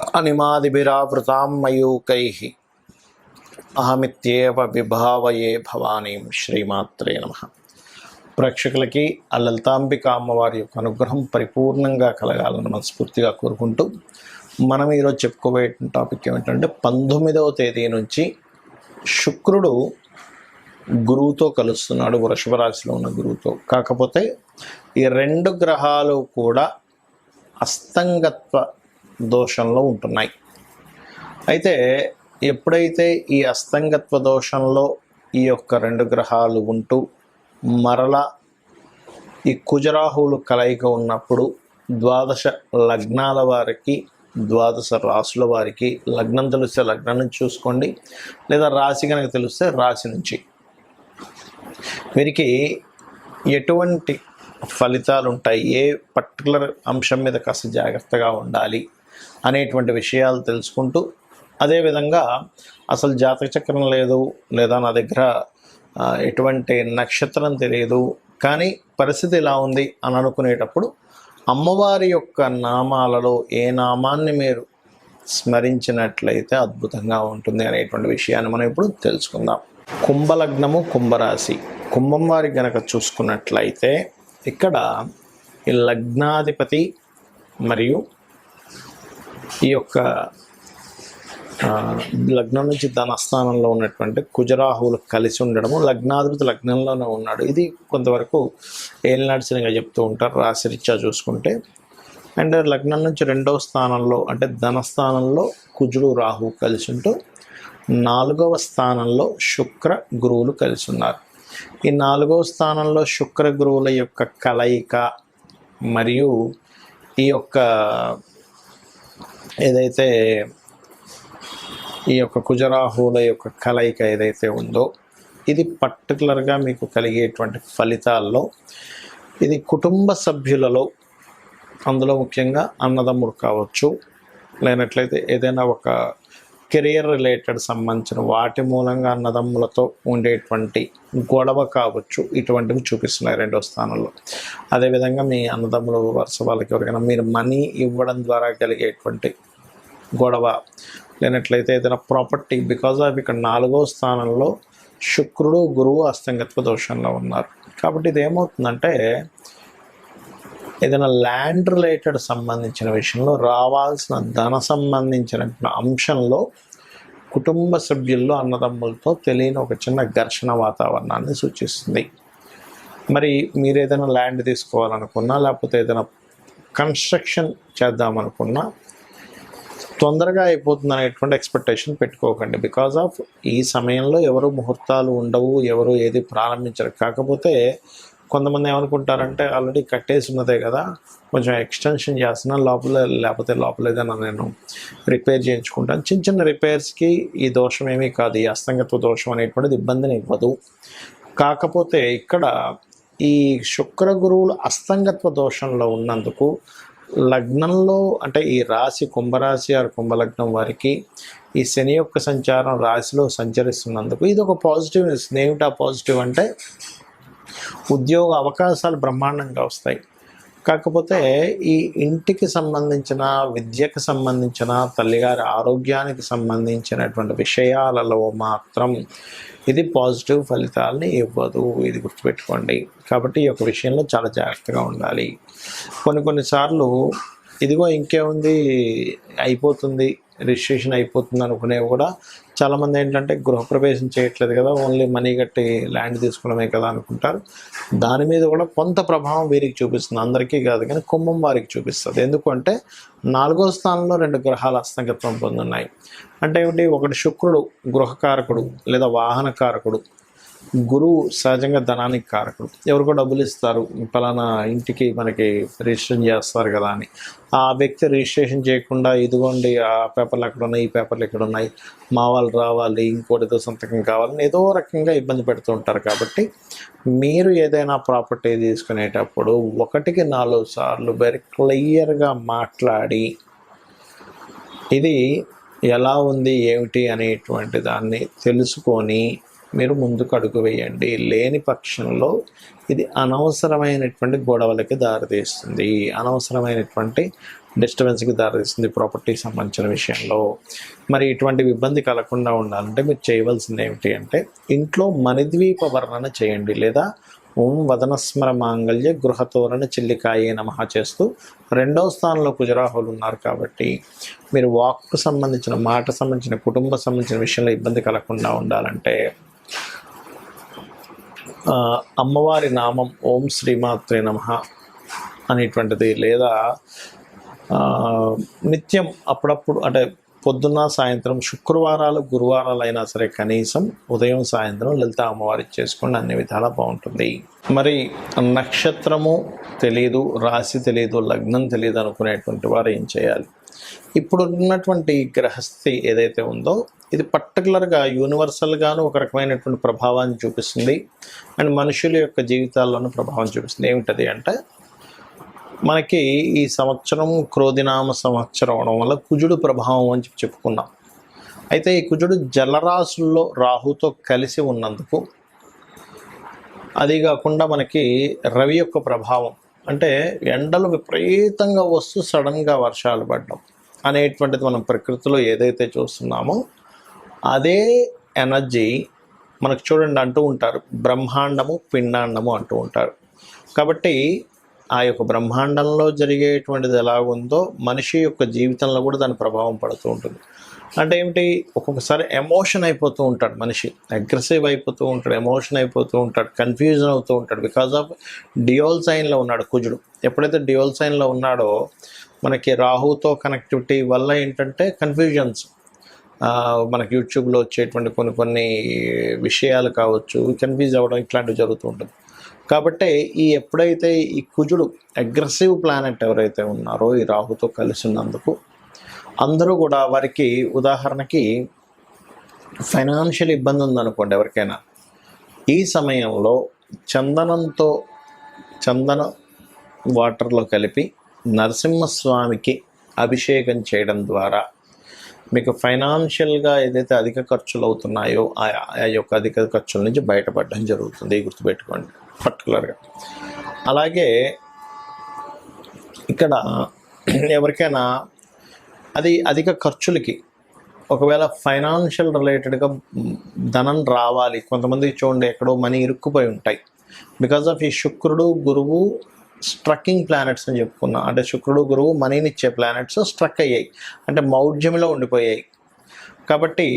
అనిమాదిభిరావృతాం మయూకై అహమిత్యేవ విభావయే భవానీం శ్రీమాత్రే నమ ప్రేక్షకులకి ఆ లలితాంబిక అమ్మవారి యొక్క అనుగ్రహం పరిపూర్ణంగా కలగాలని మనస్ఫూర్తిగా కోరుకుంటూ మనం ఈరోజు చెప్పుకోబోయే టాపిక్ ఏమిటంటే పంతొమ్మిదవ తేదీ నుంచి శుక్రుడు గురువుతో కలుస్తున్నాడు వృషభ రాశిలో ఉన్న గురువుతో. కాకపోతే ఈ రెండు గ్రహాలు కూడా అస్తంగత్వ దోషంలో ఉంటున్నాయి. అయితే ఎప్పుడైతే ఈ అస్తంగత్వ దోషంలో ఈ యొక్క రెండు గ్రహాలు ఉంటూ మరలా ఈ కుజరాహువులు కలయిక ఉన్నప్పుడు ద్వాదశ లగ్నాల వారికి ద్వాదశ రాసుల వారికి లగ్నం తెలిస్తే లగ్నం నుంచి చూసుకోండి లేదా రాశి కనుక తెలిస్తే రాశి నుంచి. వీరికి ఎటువంటి ఫలితాలు ఉంటాయి ఏ పర్టికులర్ అంశం మీద కాస్త జాగ్రత్తగా ఉండాలి? అనేటువంటి విషయాలు తెలుసుకుంటూ అదేవిధంగా అసలు జాతక చక్రం లేదు లేదా నా దగ్గర ఎటువంటి నక్షత్రం తెలియదు కానీ పరిస్థితి ఇలా ఉంది అని అనుకునేటప్పుడు అమ్మవారి యొక్క నామాలలో ఏ నామాన్ని మీరు స్మరించినట్లయితే అద్భుతంగా ఉంటుంది అనేటువంటి విషయాన్ని మనం ఇప్పుడు తెలుసుకుందాం. కుంభలగ్నము కుంభరాశి. కుంభం వారి గనక చూసుకున్నట్లయితే ఇక్కడ ఈ లగ్నాధిపతి మరియు ఈ యొక్క లగ్నం నుంచి ధనస్థానంలో ఉన్నటువంటి కుజరాహువులు కలిసి ఉండడము లగ్నాధిపతి లగ్నంలోనే ఉన్నాడు. ఇది కొంతవరకు ఏలినాడ్సినిగా చెప్తూ ఉంటారు రాశిరీత్యా చూసుకుంటే. అండ్ లగ్నం నుంచి రెండవ స్థానంలో అంటే ధనస్థానంలో కుజుడు రాహువు కలిసి ఉంటూ నాలుగవ స్థానంలో శుక్ర గురువులు కలిసి ఉన్నారు. ఈ నాలుగవ స్థానంలో శుక్ర గురువుల యొక్క కలయిక మరియు ఈ యొక్క ఏదైతే ఈ యొక్క కుజరాహువుల యొక్క కలయిక ఏదైతే ఉందో ఇది పర్టికులర్గా మీకు కలిగేటువంటి ఫలితాల్లో ఇది కుటుంబ సభ్యులలో అందులో ముఖ్యంగా అన్నదమ్ముడు కావచ్చు లేనట్లయితే ఏదైనా ఒక కెరియర్ రిలేటెడ్ సంబంధించిన వాటి మూలంగా అన్నదమ్ములతో ఉండేటువంటి గొడవ కావచ్చు ఇటువంటివి చూపిస్తున్నాయి రెండో స్థానంలో. అదేవిధంగా మీ అన్నదమ్ములు వరుస వాళ్ళకి ఎవరికైనా మీరు మనీ ఇవ్వడం ద్వారా కలిగేటువంటి గొడవ లేనట్లయితే ఏదైనా ప్రాపర్టీ బికాజ్ ఆఫ్ ఇక్కడ నాలుగో స్థానంలో శుక్రుడు గురువు అస్తంగత్వ దోషంలో ఉన్నారు. కాబట్టి ఇది ఏమవుతుందంటే ఏదైనా ల్యాండ్ రిలేటెడ్ సంబంధించిన విషయంలో రావాల్సిన ధన సంబంధించిన అంశంలో కుటుంబ సభ్యుల్లో అన్నదమ్ములతో తెలియని ఒక చిన్న ఘర్షణ వాతావరణాన్ని సూచిస్తుంది. మరి మీరు ఏదైనా ల్యాండ్ తీసుకోవాలనుకున్నా లేకపోతే ఏదైనా కన్స్ట్రక్షన్ చేద్దామనుకున్నా తొందరగా అయిపోతుంది అనేటువంటి ఎక్స్పెక్టేషన్ పెట్టుకోకండి. బికాజ్ ఆఫ్ ఈ సమయంలో ఎవరు ముహూర్తాలు ఉండవు ఎవరు ఏది ప్రారంభించరు. కాకపోతే కొంతమంది ఏమనుకుంటారంటే ఆల్రెడీ కట్టేసి ఉన్నదే కదా కొంచెం ఎక్స్టెన్షన్ చేస్తున్నా లోపల లేకపోతే లోపల నేను రిపేర్ చేయించుకుంటాను. చిన్న చిన్న రిపేర్స్కి ఈ దోషం ఏమీ కాదు. ఈ అస్తంగత్వ దోషం అనేటువంటిది ఇబ్బందిని ఇవ్వదు. కాకపోతే ఇక్కడ ఈ శుక్ర గురువులు అస్తంగత్వ దోషంలో ఉన్నందుకు లగ్నంలో అంటే ఈ రాశి కుంభరాశి ఆరు కుంభలగ్నం వారికి ఈ శని యొక్క సంచారం రాశిలో సంచరిస్తున్నందుకు ఇది ఒక పాజిటివ్ ఏమిటా పాజిటివ్ అంటే ఉద్యోగ అవకాశాలు బ్రహ్మాండంగా వస్తాయి. కాకపోతే ఈ ఇంటికి సంబంధించిన విద్యకు సంబంధించిన తల్లిగారి ఆరోగ్యానికి సంబంధించినటువంటి విషయాలలో మాత్రం ఇది పాజిటివ్ ఫలితాలని ఇవ్వదు. ఇది గుర్తుపెట్టుకోండి. కాబట్టి ఈ యొక్క విషయంలో చాలా జాగ్రత్తగా ఉండాలి. కొన్ని కొన్నిసార్లు ఇదిగో ఇంకేముంది? అయిపోతుంది. రిజిస్ట్రేషన్ అయిపోతుంది అనుకునేవి కూడా చాలామంది ఏంటంటే గృహప్రవేశం చేయట్లేదు కదా ఓన్లీ మనీ కట్టి ల్యాండ్ తీసుకోవడమే కదా అనుకుంటారు. దాని మీద కూడా కొంత ప్రభావం వీరికి చూపిస్తుంది. అందరికీ కాదు కానీ కుంభం వారికి చూపిస్తుంది. ఎందుకంటే నాలుగో స్థానంలో రెండు గ్రహాలు అస్తంగత్వం పొందున్నాయి. అంటే ఏమిటి? ఒకటి శుక్రుడు గృహకారకుడు లేదా వాహనకారకుడు. గురువు సహజంగా ధనానికి కారకుడు. ఎవరికో డబ్బులు ఇస్తారు. పలానా ఇంటికి మనకి రిజిస్ట్రేషన్ చేస్తారు కదా అని. ఆ వ్యక్తి రిజిస్ట్రేషన్ చేయకుండా ఇదిగోండి ఆ పేపర్లు అక్కడ ఉన్నాయి ఈ పేపర్లు ఇక్కడ ఉన్నాయి మా వాళ్ళు రావాలి ఇంకోటితో సంతకం కావాలని ఏదో రకంగా ఇబ్బంది పెడుతూ ఉంటారు. కాబట్టి మీరు ఏదైనా ప్రాపర్టీ తీసుకునేటప్పుడు ఒకటికి నాలుగు సార్లు వెరీ క్లియర్గా మాట్లాడి ఇది ఎలా ఉంది ఏమిటి అనేటువంటి దాన్ని తెలుసుకొని మీరు ముందుకు అడుగు వేయండి. లేని పక్షంలో ఇది అనవసరమైనటువంటి గొడవలకి దారితీస్తుంది. అనవసరమైనటువంటి డిస్టర్బెన్స్కి దారితీస్తుంది ప్రాపర్టీకి సంబంధించిన విషయంలో. మరి ఇటువంటి ఇబ్బంది కలగకుండా ఉండాలంటే మీరు చేయవలసింది ఏమిటి అంటే ఇంట్లో మణిద్వీప వర్ణన చేయండి లేదా ఓం వదనస్మర మాంగళ్య గృహతోరణ చిల్లికాయే నమ చేస్తూ రెండవ స్థానంలో కుజరాహులు ఉన్నారు కాబట్టి మీరు వాక్కు సంబంధించిన మాట సంబంధించిన కుటుంబ సంబంధించిన విషయంలో ఇబ్బంది కలగకుండా ఉండాలంటే అమ్మవారి నామం ఓం శ్రీమాత్రే నమ అనేటువంటిది. లేదా నిత్యం అప్పుడప్పుడు అంటే పొద్దున్న సాయంత్రం శుక్రవారాలు గురువారాలు అయినా సరే కనీసం ఉదయం సాయంత్రం లలిత అమ్మవారి చేసుకోండి అన్ని విధాలా బాగుంటుంది. మరి నక్షత్రము తెలియదు రాశి తెలియదు లగ్నం తెలియదు అనుకునేటువంటి వారు ఏం చేయాలి? ఇప్పుడు ఉన్నటువంటి గ్రహస్థితి ఏదైతే ఉందో ఇది పర్టికులర్గా యూనివర్సల్గాను ఒక రకమైనటువంటి ప్రభావాన్ని చూపిస్తుంది. అండ్ మనుషుల యొక్క జీవితాల్లోనూ ప్రభావం చూపిస్తుంది. ఏమిటది అంటే మనకి ఈ సంవత్సరం క్రోధినామ సంవత్సరం అవడం వల్ల కుజుడు ప్రభావం అని చెప్పి చెప్పుకున్నాం. అయితే ఈ కుజుడు జలరాశుల్లో రాహుతో కలిసి ఉన్నందుకు అది కాకుండా మనకి రవి యొక్క ప్రభావం అంటే ఎండలు విపరీతంగా వస్తూ సడన్గా వర్షాలు పడడం అనేటువంటిది మనం ప్రకృతిలో ఏదైతే చూస్తున్నామో అదే ఎనర్జీ మనకు చూడండి అంటూ ఉంటారు. బ్రహ్మాండము పిండాండము అంటూ ఉంటారు. కాబట్టి ఆ యొక్క బ్రహ్మాండంలో జరిగేటువంటిది ఎలాగుందో మనిషి యొక్క జీవితంలో కూడా దాని ప్రభావం పడుతూ ఉంటుంది. అంటే ఏమిటి? ఒక్కొక్కసారి ఎమోషన్ అయిపోతూ ఉంటాడు మనిషి. అగ్రెసివ్ అయిపోతూ ఉంటాడు ఎమోషన్ అయిపోతూ ఉంటాడు కన్ఫ్యూజన్ అవుతూ ఉంటాడు. బికాజ్ ఆఫ్ డియోల్ సైన్లో ఉన్నాడు కుజుడు. ఎప్పుడైతే డియోల్ సైన్లో ఉన్నాడో మనకి రాహుతో కనెక్టివిటీ వల్ల ఏంటంటే కన్ఫ్యూజన్స్. మనకి యూట్యూబ్లో వచ్చేటువంటి కొన్ని కొన్ని విషయాలు కావచ్చు కన్ఫ్యూజ్ అవ్వడం ఇట్లాంటివి జరుగుతూ ఉంటుంది. కాబట్టి ఈ ఎప్పుడైతే ఈ కుజుడు అగ్రెసివ్ ప్లానెట్ ఎవరైతే ఉన్నారో ఈ రాహుతో కలిసి ఉన్నందుకు అందరూ కూడా వారికి ఉదాహరణకి ఫైనాన్షియల్ ఇబ్బంది ఉందనుకోండి ఎవరికైనా. ఈ సమయంలో చందనంతో చందన వాటర్లో కలిపి నరసింహస్వామికి అభిషేకం చేయడం ద్వారా మీకు ఫైనాన్షియల్గా ఏదైతే అధిక ఖర్చులు అవుతున్నాయో ఆ ఆ యొక్క అధిక ఖర్చుల నుంచి బయటపడడం జరుగుతుంది. గుర్తుపెట్టుకోండి పర్టికులర్గా అలాగే ఇక్కడ ఎవరికైనా అది అధిక ఖర్చులకి ఒకవేళ ఫైనాన్షియల్ రిలేటెడ్గా ధనం రావాలి. కొంతమంది చూడండి ఎక్కడో మనీ ఇరుక్కుపోయి ఉంటాయి. బికాజ్ ఆఫ్ ఈ శుక్రుడు గురువు స్ట్రక్కింగ్ ప్లానెట్స్ అని చెప్పుకున్నాం. అంటే శుక్రుడు గురువు మనీని ఇచ్చే ప్లానెట్స్ స్ట్రక్ అయ్యాయి. అంటే మౌఢ్యంలో ఉండిపోయాయి. కాబట్టి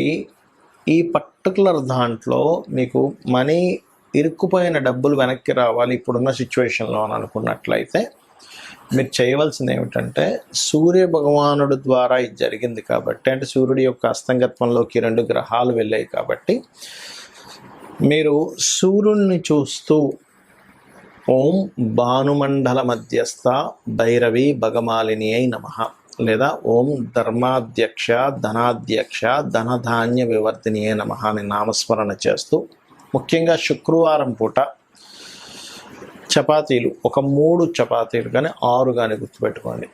ఈ పర్టికులర్ దాంట్లో మీకు మనీ ఇరుక్కుపోయిన డబ్బులు వెనక్కి రావాలి ఇప్పుడున్న సిచ్యువేషన్లో అని అనుకున్నట్లయితే మీరు చేయవలసింది ఏమిటంటే సూర్య భగవానుడు ద్వారా ఇది జరిగింది కాబట్టి అంటే సూర్యుడి యొక్క అస్తంగత్వంలోకి రెండు గ్రహాలు వెళ్ళాయి కాబట్టి మీరు సూర్యుడిని చూస్తూ ఓం భానుమండల మధ్యస్థ భైరవి భగమాలిని అయి నమ. లేదా ఓం ధర్మాధ్యక్ష ధనాధ్యక్ష ధనధాన్య వివర్తిని అయి నమ అని నామస్మరణ చేస్తూ ముఖ్యంగా శుక్రవారం పూట చపాతీలు ఒక మూడు చపాతీలు కానీ ఆరు కానీ గుర్తుపెట్టుకోండి.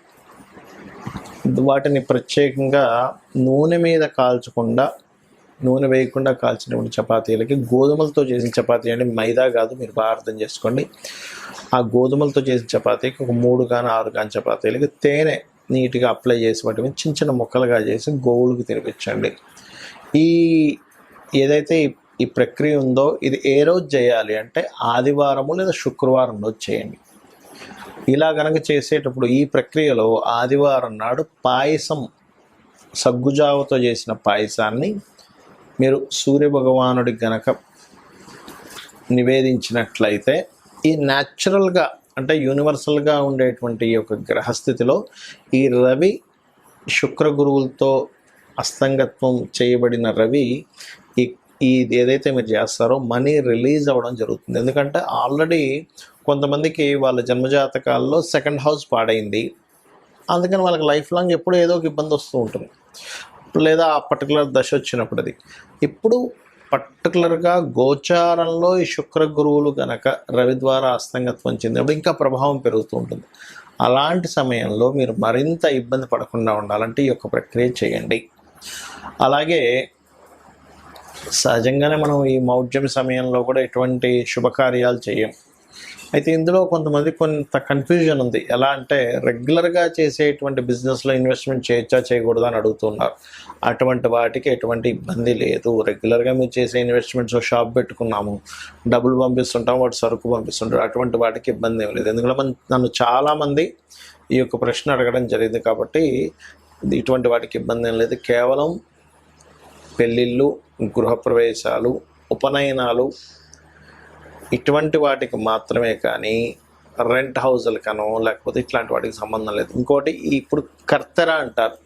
వాటిని ప్రత్యేకంగా నూనె మీద కాల్చకుండా నూనె వేయకుండా కాల్చినటువంటి చపాతీలకి గోధుమలతో చేసిన చపాతీ అంటే మైదా కాదు మీరు బాగా అర్థం చేసుకోండి. ఆ గోధుమలతో చేసిన చపాతీకి ఒక మూడు కానీ ఆరు కానీ చపాతీలకి తేనె నీట్గా అప్లై చేసి వాటి మీద చిన్న చిన్న ముక్కలుగా చేసి గోవులకు తినిపించండి. ఈ ఏదైతే ఈ- ఈ ప్రక్రియ ఉందో ఇది ఏ రోజు చేయాలి అంటే ఆదివారము లేదా శుక్రవారం రోజు చేయండి. ఇలా గనక చేసేటప్పుడు ఈ ప్రక్రియలో ఆదివారం నాడు పాయసం సగ్గుజావతో చేసిన పాయసాన్ని మీరు సూర్యభగవానుడి గనక నివేదించినట్లయితే ఈ న్యాచురల్గా అంటే యూనివర్సల్గా ఉండేటువంటి ఈ యొక్క గ్రహస్థితిలో ఈ రవి శుక్ర గురువులతో అస్తంగత్వం చేయబడిన రవి ఈ ఈ ఏదైతే మీరు చేస్తారో మనీ రిలీజ్ అవ్వడం జరుగుతుంది. ఎందుకంటే ఆల్రెడీ కొంతమందికి వాళ్ళ జన్మజాతకాల్లో సెకండ్ హౌస్ పాడైంది. అందుకని వాళ్ళకి లైఫ్ లాంగ్ ఎప్పుడు ఏదో ఒక ఇబ్బంది వస్తూ ఉంటుంది. లేదా ఆ పర్టికులర్ దశ వచ్చినప్పుడు అది. ఇప్పుడు పర్టికులర్గా గోచారంలో ఈ శుక్ర గురువులు కనుక రవి ద్వారా అస్తంగత్వం చెందినప్పుడు ఇంకా ప్రభావం పెరుగుతూ ఉంటుంది. అలాంటి సమయంలో మీరు మరింత ఇబ్బంది పడకుండా ఉండాలంటే ఈ యొక్క ప్రక్రియ చేయండి. అలాగే సహజంగానే మనం ఈ మౌఢ్యం సమయంలో కూడా ఎటువంటి శుభకార్యాలు చేయం. అయితే ఇందులో కొంతమంది కొంత కన్ఫ్యూజన్ ఉంది. ఎలా అంటే రెగ్యులర్గా చేసేటువంటి బిజినెస్లో ఇన్వెస్ట్మెంట్ చేయొచ్చా చేయకూడదా అని అడుగుతున్నారు. అటువంటి వాటికి ఎటువంటి ఇబ్బంది లేదు. రెగ్యులర్గా మీరు చేసే ఇన్వెస్ట్మెంట్స్ షాప్ పెట్టుకున్నాము. డబ్బులు పంపిస్తుంటాం వాటి సరుకు పంపిస్తుంటారు అటువంటి వాటికి ఇబ్బంది ఏం లేదు. ఎందుకంటే మన నన్ను చాలామంది ఈ యొక్క ప్రశ్న అడగడం జరిగింది కాబట్టి ఇటువంటి వాటికి ఇబ్బంది ఏం లేదు. కేవలం పెళ్ళిళ్ళు గృహప్రవేశాలు ఉపనయనాలు ఇటువంటి వాటికి మాత్రమే కానీ రెంట్ హౌజులకనో లేకపోతే ఇట్లాంటి వాటికి సంబంధం లేదు. ఇంకోటి ఇప్పుడు కర్తెర అంటారు.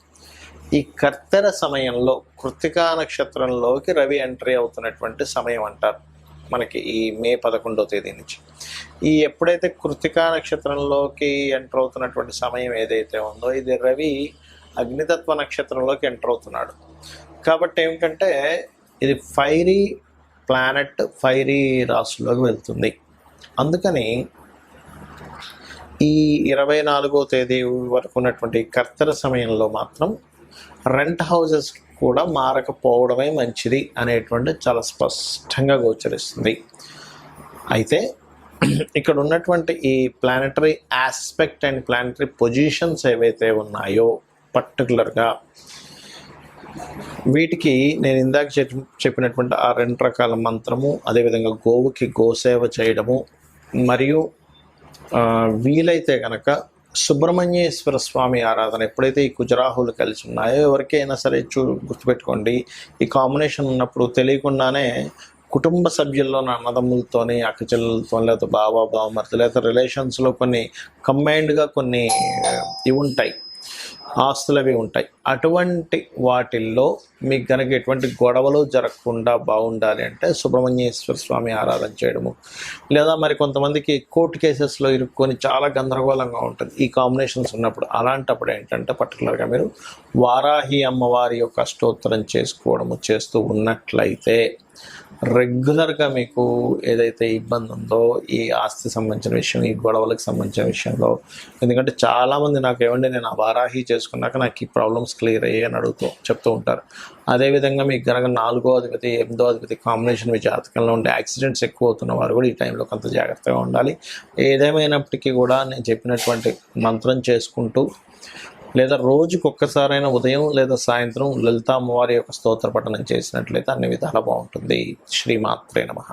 ఈ కర్తెర సమయంలో కృతికా నక్షత్రంలోకి రవి ఎంట్రీ అవుతున్నటువంటి సమయం అంటారు మనకి ఈ మే పదకొండవ తేదీ నుంచి. ఈ ఎప్పుడైతే కృతికా నక్షత్రంలోకి ఎంటర్ అవుతున్నటువంటి సమయం ఏదైతే ఉందో ఇది రవి అగ్నితత్వ నక్షత్రంలోకి ఎంటర్ అవుతున్నాడు. కాబట్టి ఏమిటంటే ఇది ఫైరీ ప్లానెట్ ఫైరీ రాశుల్లోకి వెళ్తుంది. అందుకని ఈ ఇరవై నాలుగో తేదీ వరకు ఉన్నటువంటి కర్తర సమయంలో మాత్రం రెంట్ హౌసెస్ కూడా మారకపోవడమే మంచిది అనేటువంటి చాలా స్పష్టంగా గోచరిస్తుంది. అయితే ఇక్కడ ఉన్నటువంటి ఈ planetary aspect and planetary positions ఏవైతే ఉన్నాయో పర్టికులర్గా వీటికి నేను ఇందాక చెప్పి- చెప్పినటువంటి ఆ రెండు రకాల మంత్రము అదేవిధంగా గోవుకి గోసేవ చేయడము మరియు వీలైతే కనుక సుబ్రహ్మణ్యేశ్వర స్వామి ఆరాధన ఎప్పుడైతే ఈ కుజరాహులు కలిసి ఉన్నాయో ఎవరికైనా సరే చూ గుర్తుపెట్టుకోండి. ఈ కాంబినేషన్ ఉన్నప్పుడు తెలియకుండానే కుటుంబ సభ్యుల్లో అన్నదమ్ములతోని అక్కచెల్లెలతో లేకపోతే బావ బావమర్తి లేకపోతే రిలేషన్స్లో కొన్ని కంబైన్డ్గా కొన్ని ఇవి ఉంటాయి. ఆస్తులవి ఉంటాయి. అటువంటి వాటిల్లో మీకు కనుక ఎటువంటి గొడవలు జరగకుండా బాగుండాలి అంటే సుబ్రహ్మణ్యేశ్వర స్వామి ఆరాధన చేయడము. లేదా మరి కొంతమందికి కోర్టు కేసెస్లో ఇరుక్కొని చాలా గందరగోళంగా ఉంటుంది. ఈ కాంబినేషన్స్ ఉన్నప్పుడు అలాంటప్పుడు ఏంటంటే పర్టికులర్గా మీరు వారాహి అమ్మవారి యొక్క అష్టోత్తరం చేసుకోవడము చేస్తూ ఉన్నట్లయితే రెగ్యులర్గా మీకు ఏదైతే ఇబ్బంది ఉందో ఈ ఆస్తి సంబంధించిన విషయం ఈ గొడవలకు సంబంధించిన విషయంలో ఎందుకంటే చాలామంది నాకు ఏమండి నేను ఆ వారాహి చేసుకున్నాక నాకు ఈ ప్రాబ్లమ్స్ క్లియర్ అయ్యాయి అని అడుగుతూ చెప్తూ ఉంటారు. అదేవిధంగా మీకు కనుక నాలుగో అధిపతి ఎనిమిదో అధిపతి కాంబినేషన్ మీ జాతకంలో ఉండే యాక్సిడెంట్స్ ఎక్కువ అవుతున్న వారు కూడా ఈ టైంలో కొంత జాగ్రత్తగా ఉండాలి. ఏదేమైనప్పటికీ కూడా నేను చెప్పినటువంటి మంత్రం చేసుకుంటూ లేదా రోజుకి ఒక్కసారైనా ఉదయం లేదా సాయంత్రం లలిత అమ్మవారి యొక్క స్తోత్ర పఠనం చేసినట్లయితే అన్ని విధాలా బాగుంటుంది. శ్రీమాత్రే నమ.